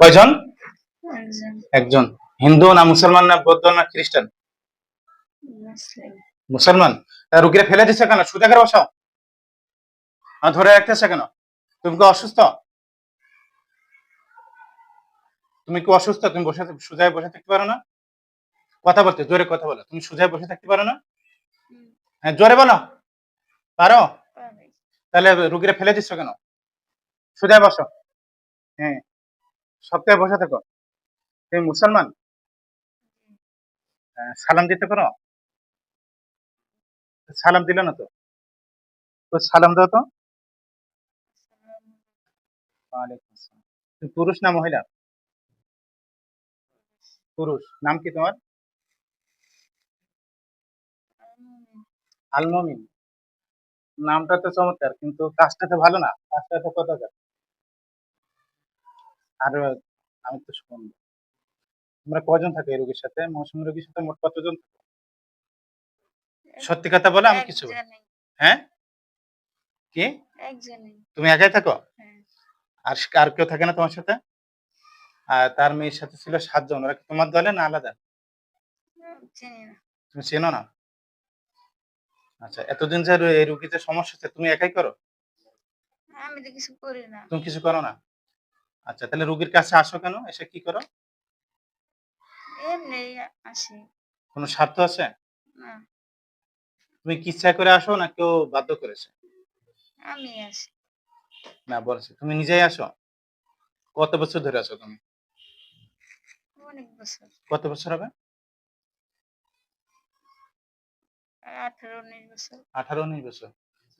কয়জন? একজন। হিন্দু না মুসলমান না বৌদ্ধ না খ্রিস্টান? মুসলমান। রুগীরা ফেলে দিচ্ছে কেন? সুদে করে বসাও। ধরে রাখতেছে কেন? তুমি কি অসুস্থ? তুমি কি অসুস্থ? তুমি বসে সুজায় বসে থাকতে পারো না? কথা বলতে জোরে কথা বলো। তুমি সুজায় বসে থাকতে পারো না? হ্যাঁ জোরে বলো। পারো? তাহলে রুগীরা ফেলে দিচ্ছ কেন? সুজায় বসো। হ্যাঁ। সপ্তাহে বসে থাকো। তুমি মুসলমান? হ্যাঁ, সালাম দিতে পারো? সালাম দিলে না তো? তো সালাম দাও তো। পুরুষ না মহিলা? পুরুষ। নাম কি তোমার? আলমমিন নামটা তো চমৎকার কিন্তু কাজটা তো ভালো না। কাজটা তো কত আর আমি তো শুন তোমরা কজন থাকো এই রোগীর সাথে? মৌসুমী রোগীর সাথে মোট কতজন সত্যি কথা বলে আমি কিছু হ্যাঁ? কি? তুমি একাই থাকো? হ্যাঁ। আর আর কেউ থাকে না তোমার সাথে? আর তার মেয়ের সাথে ছিল সাতজন ওরা কি তোমার দলে না আলাদা? তুমি চেনো না? আচ্ছা এতদিন যে এই রুগীতে সমস্যা হচ্ছে তুমি একাই করো? আমি তো কিছু করি না। তুমি কিছু করো না? আচ্ছা তাহলে রোগীর কাছে আসো কেন? এসে কি করো? এমনি আসি। কোনো স্বার্থ আছে? না। তুমি কি ইচ্ছা করে আসো না কেউ বাধ্য করেছে? আমি আসি। না বলছে। তুমি নিজেই আসো? কত বছর ধরে আছো তুমি? অনেক বছর। কত বছর হবে? আঠারো উনিশ বছর। আঠারো উনিশ বছর।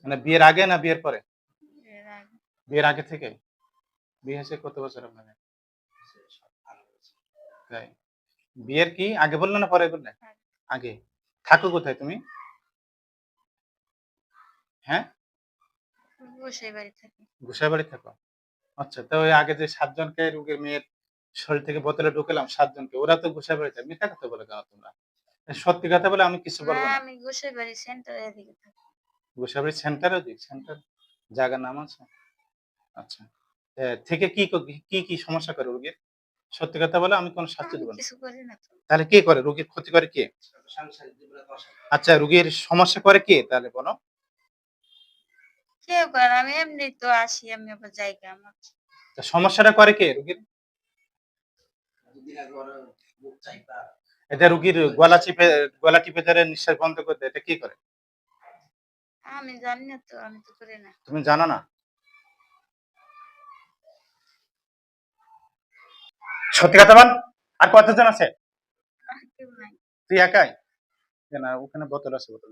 মানে বিয়ের আগে না বিয়ের পরে? বিয়ের আগে। থেকে বিয়ে কত বছর আপনাদের? তাই। বিয়ের কি? আগে বলল না পরে বললে? আগে। আগে। থাকো কোথায় তুমি? হ্যাঁ? বাড়ি থাকি। আচ্ছা তো ওই আগে যে সাতজনকে রোগীর মেয়ের শরীর থেকে বোতলে ঢুকেলাম সাতজনকে ওরা তো ঘুষাই বাড়ি থাকে। মিথ্যা কথা বলে কেন তোমরা? সত্যি কথা বলে আমি কিছু বলব না আমি বসে বাড়ি সেন্টারে এদিকে থাকি। বাড়ি সেন্টারও দিই সেন্টার জায়গার নাম আছে? আচ্ছা। থেকে কি কি কি সমস্যা করে রোগীর? সত্যি কথা বলে আমি কোনো শাস্তি দেবো না। তাহলে কে করে? রোগীর ক্ষতি করে কে? আচ্ছা রোগীর সমস্যা করে কে? তাহলে বলো। আমি এমনি তো আসি আমি আবার জায়গা আমার। সমস্যাটা করে কে রোগীর? এটা রোগীর গলা চিপে গলা টিপে ধরে নিঃশ্বাস বন্ধ করে দেয় এটা কি করে? আমি জানি না তো আমি তো করি না। তুমি জানো না? সত্যি কথা বল। আর কতজন আছে? তুই একাই? না ওখানে বোতল আছে বোতল।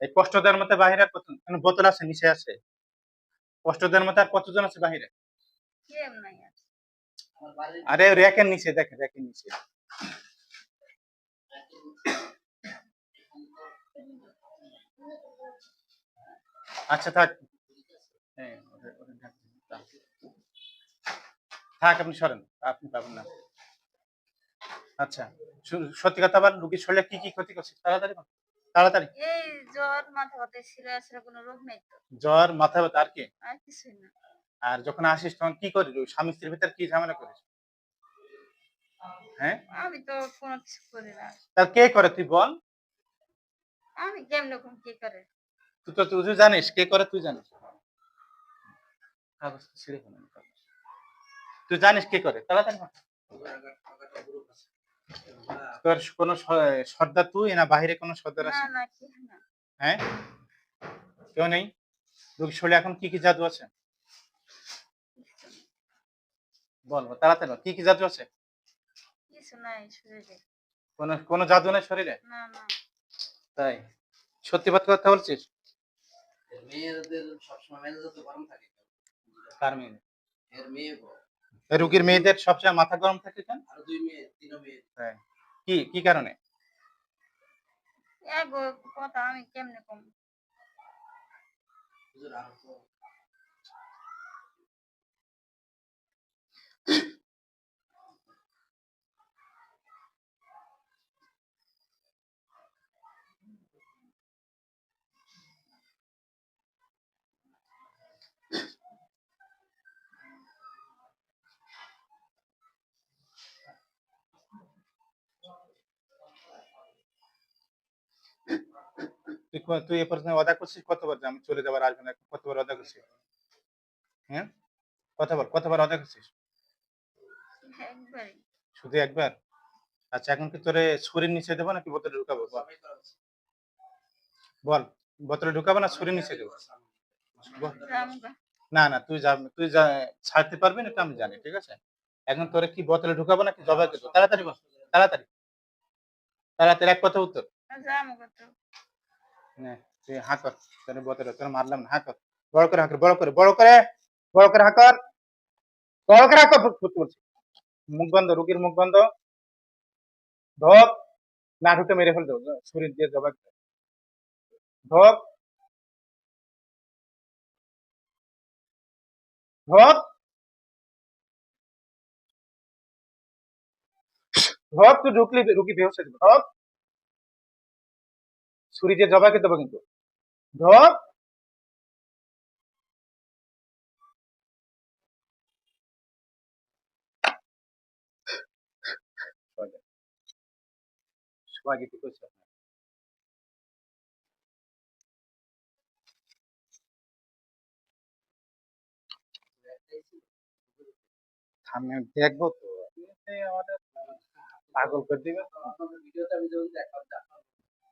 এই কষ্টদের মধ্যে বাহিরে আর কত বোতল আছে নিচে আছে। কষ্ট কষ্টদের মধ্যে আর কতজন আছে বাহিরে আর র্যাকের নিচে দেখে র্যাকের নিচে। আচ্ছা থাক। হ্যাঁ, থাক। আপনি সরেন। আপনি পাবেন না। আচ্ছা সত্যি কথা বল রুগীর শরীরে কি কি ক্ষতি করছে? তাড়াতাড়ি। তাড়াতাড়ি। এই জ্বর মাথা ব্যথা ছিল আসলে কোনো রোগ নেই তো? জ্বর মাথা ব্যথা আর কি? আর কিছুই না। আর যখন আসিস তখন কি করিস? ওই স্বামী স্ত্রীর ভিতরে কি ঝামেলা করিস? হ্যাঁ? আমি তো কোনো কিছু করি না। তার কে করে তুই বল। আমি কেমন রকম কি করে? তুই তো তুই জানিস কে করে তুই জানিস। কাগজটা ছিঁড়ে ফেলো। কাগজ। তুই জানিস কে করে? তাড়াতাড়ি তোর কোনো সর্দার তুই না বাহিরে কোনো সর্দার আছে? না কি না হ্যাঁ? কেউ নেই? শরীরে এখন কি কি জাদু আছে? বল বল, তাড়াতাড়ি কি কি জাদু আছে? কোনো কোনো জাদু নেই শরীরে? না না। তাই? সত্যি কথা বলছিস? মেয়েদের সবসময় মেজাজ তো গরম থাকে। কার মেয়ে? এর মেয়ে রোগীর মেয়েদের সবচেয়ে মাথা গরম থাকে কেন? দুই মেয়ে তিন মেয়ে। কি কি কারণে? এক কথা আমি কেমনে কম? তুই তুই এ পর্যন্ত অদা করছিস কতবার যে আমি চলে যাবার আসবে না কতবার অদা করছিস? হ্যাঁ? কতবার কতবার অদা করছিস? শুধু একবার? আচ্ছা এখন কি তোরে ছুরির নিচে দেবো নাকি বোতলে ঢুকাবো? বল। বোতলে ঢুকাবো না ছুরির নিচে দেবো? না না তুই যা তুই যা ছাড়তে পারবি না আমি জানি ঠিক আছে? এখন তোরে কি বোতলে ঢুকাবো নাকি জবাই দেবো? তাড়াতাড়ি বল তাড়াতাড়ি। তাড়াতাড়ি এক কথা উত্তর। হাঁ কর তোর বোতলে তোর মারলাম না হাঁ কর বড় করে হাঁ কর বড় করে বড় করে বড় করে হাঁ কর বড় করে হাঁ কর ফুট ফুট বলছি মুখ বন্ধ রুগীর মুখ বন্ধ ঢোক না ঢুকে মেরে ফেল দেবো শরীর দিয়ে জবাই করে। ঢোক ঢোক ঢোক তুই ঢুকলি রুগী বেহস হয়ে যাবে ঢোক ছুরি দিয়ে জবাই করে দেবো কিন্তু। আমি দেখব তো। আমাদের পাগল করে দিবে। আমি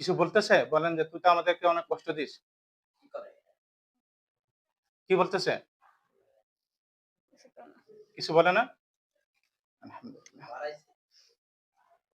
কিছু বলতেছে? বলেন যে তুই তো আমাদেরকে অনেক কষ্ট দিস। কি বলতেছে? কিছু বলে না? আলহামদুলিল্লাহ।